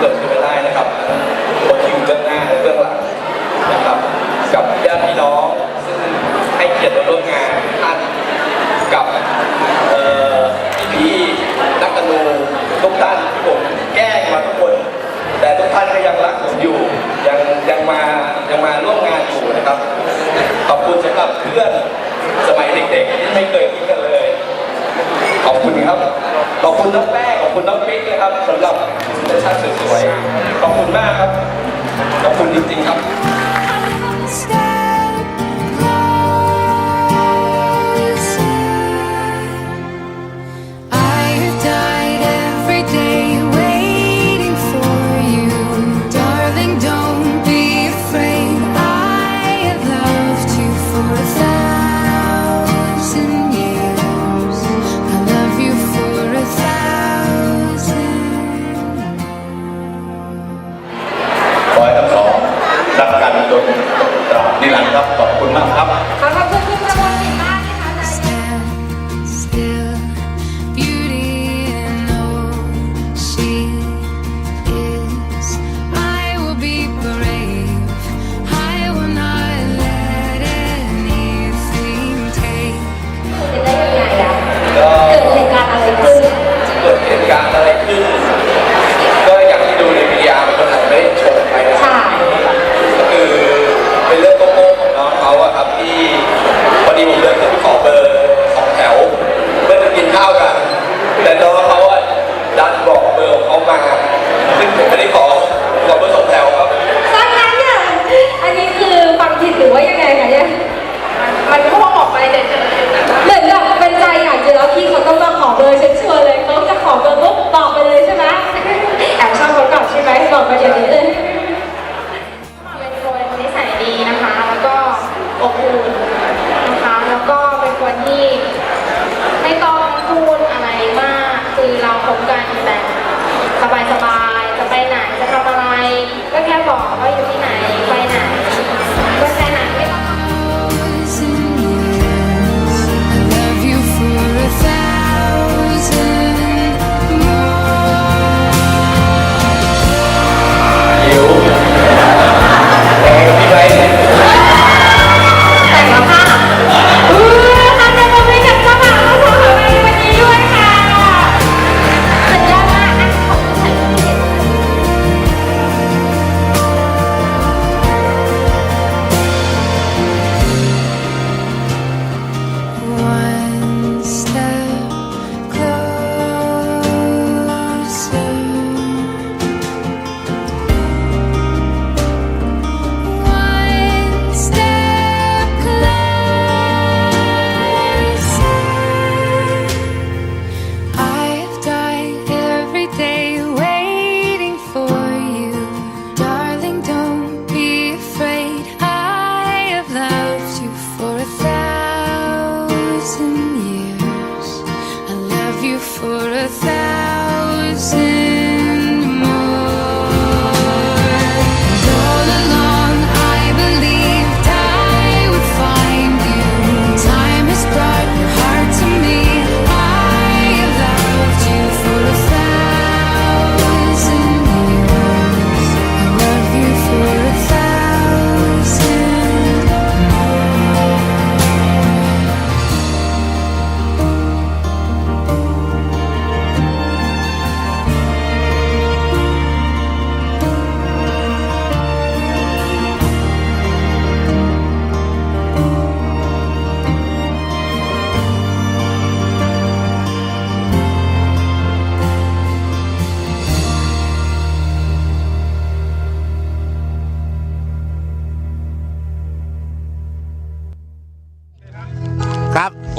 เกิดขึ้นมาได้นะครับคนที่อยู่เบื้องหน้าและเบื้องหลังนะครับ กับญาติพี่น้องซึ่งให้เกียรติมาร่วมงานท่านกับเอ่อพี่นักกนูทุกท่านที่ผมแก้มาทุกคน แต่ทุกท่านก็ยังรักผมอยู่ยังยังมายังมาร่วมงานอยู่นะครับ ขอบคุณสำหรับเพื่อนสมัยเด็กๆที่ไม่เคยทิ้งกันเลย ขอบคุณครับ อบคุณน้องปิ๊กนะครับสำหรับเซสชั่นสวยๆขอบคุณมากครับ ขอบคุณจริงๆครับ คือเราคบกันแต่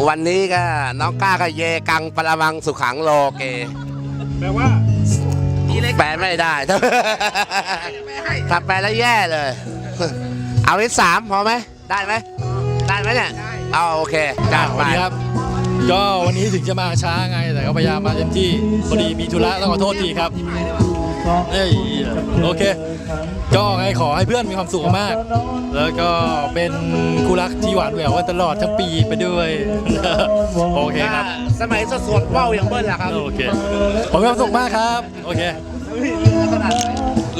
วันนี้ก็น้องก้าก็เยกังปรมังสุขังโลเก แปลว่าแปลไม่ได้ ถ้าแปลแล้วแย่เลย เอาที่สามพอไหม ได้ไหม ได้ไหมเนี่ยเอาโอเคจัดสไปวัสดีครับก็วันนี้ถึงจะมาช้าไงแต่ก็พยายามมาเต็มที่พอดีมีธุระต้องขอโทษทีครับ เอ้ยโอเค ก็ไงขอให้เพื่อนมีความสุขมาก แล้วก็เป็นคู่รักที่หวานแหววกันตลอดทั้งปีไปด้วย โอเคครับ สมัยสดๆว่าวอย่างเบิ้ลล่ะครับ โอเค ผมมีความสุขมากครับ โอเค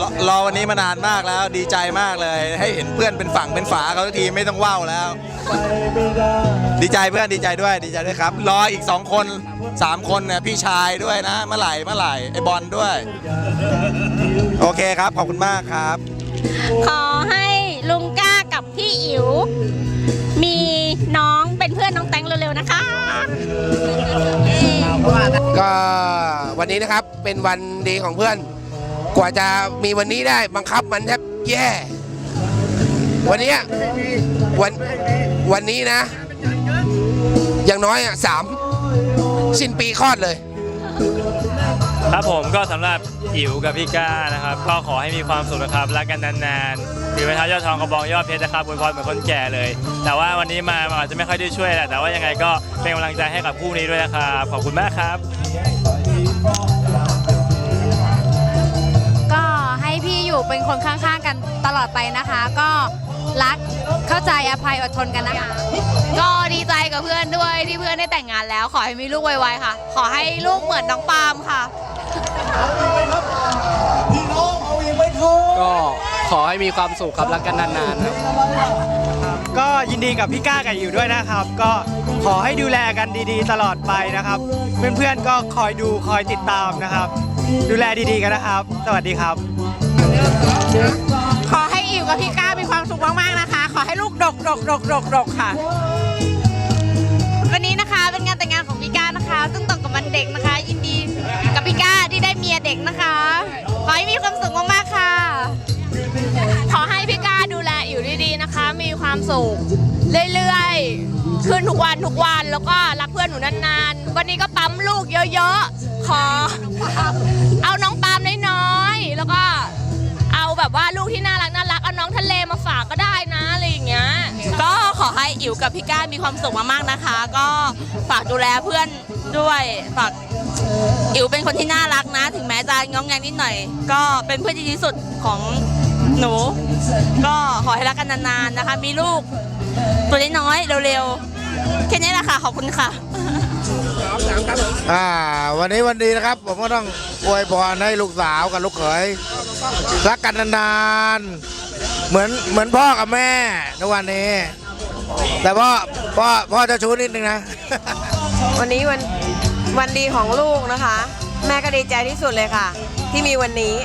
รอรอวันนี้มานานมากแล้วดีใจมากเลย ให้เห็นเพื่อนเป็นฝั่งเป็นฝาเขาสักทีไม่ต้องว่าวแล้ว ดีใจเพื่อนดีใจด้วยดีใจด้วยครับ รออีก2คน 3คนเนี่ยพี่ชายด้วยนะเมื่อไหร่เมื่อไหร่ไอบอลด้วย โอเคครับ ขอบคุณมากครับ ขอให้ลุงก้ากับพี่อิ๋วมีน้องเป็นเพื่อนน้องแตงเร็วๆนะคะ ก็วันนี้นะครับเป็นวันดีของเพื่อน กว่าจะมีวันนี้ได้บังคับมันแทบแย่ วันเนี้ยวันวันนี้นะ อย่างน้อยอะสาม สิ้นปีคลอดเลย ครับผมก็สำหรับอิ๋วกับพี่ก้านะครับ ก็ขอให้มีความสุขนะครับรักกันนานๆถือไม้เท้ายอดทองกระบองยอดเพชรนะครับอวยพรเหมือนคนแก่เลย แต่ว่าวันนี้มาอาจจะไม่ค่อยได้ช่วยแหละแต่ว่ายังไงก็เป็นกำลังใจให้กับคู่นี้ด้วยนะครับขอบคุณมากครับ ก็ให้พี่อยู่เป็นคนข้างๆกันตลอดไปนะคะ ก็ รักเข้าใจอภัยอดทนกันนะคะ ก็ดีใจกับเพื่อนด้วยที่เพื่อนได้แต่งงานแล้ว ขอให้มีลูกไวๆค่ะ ขอให้ลูกเหมือนน้องปาล์มค่ะก็ขอให้มีความสุขครับรักกันนานๆครับ ก็ยินดีกับพี่ก้ากับอยู่ด้วยนะครับ ก็ขอให้ดูแลกันดีๆ ตลอดไปนะครับ เพื่อนๆก็คอยดูคอยติดตามนะครับ ดูแลดีๆกันนะครับ สวัสดีครับ อให้ลูกดกดกดกค่ะ วันนี้นะคะเป็นงานแต่งงานของพี่ก้านะคะ ซึ่งตรงกับวันเด็กนะคะ ยินดีกับพี่ก้าที่ได้เมียเด็กนะคะ ขอให้มีความสุขมากๆค่ะ ขอให้พี่ก้าดูแลอิ๋วดีๆนะคะ มีความสุขเรื่อยๆขึ้นทุกวันทุกวันแล้วก็รักเพื่อนหนูนานๆ วันนี้ก็ปั๊มลูกเยอะๆ ขอ เอาน้องปาล์มน้อยๆแล้วก็เอาแบบว่าลูกที่น่า กับพี่ก้ามีความสุขมากๆนะคะ ก็ฝากดูแลเพื่อนด้วยฝากอิ๋วเป็นคนที่น่ารักนะ ถึงแม้จะงองแงนิดหน่อย ก็เป็นเพื่อนที่ดีที่สุดของหนู ก็ขอให้รักกันนานๆนะคะ มีลูกตัวน้อยๆเร็วๆแค่นี้แหละค่ะขอบคุณค่ะอ่าวันนี้วันดีนะครับ ผมก็ต้องอวยพรให้ลูกสาวกับลูกเขยรักกันนานๆเหมือนเหมือนพ่อกับแม่ทุกวันนี้ แต่พ่อพ่อพ่อจะชู้นิดนึงนะ วันนี้วันวันดีของลูกนะคะ แม่ก็ดีใจที่สุดเลยค่ะ ที่มีวันนี้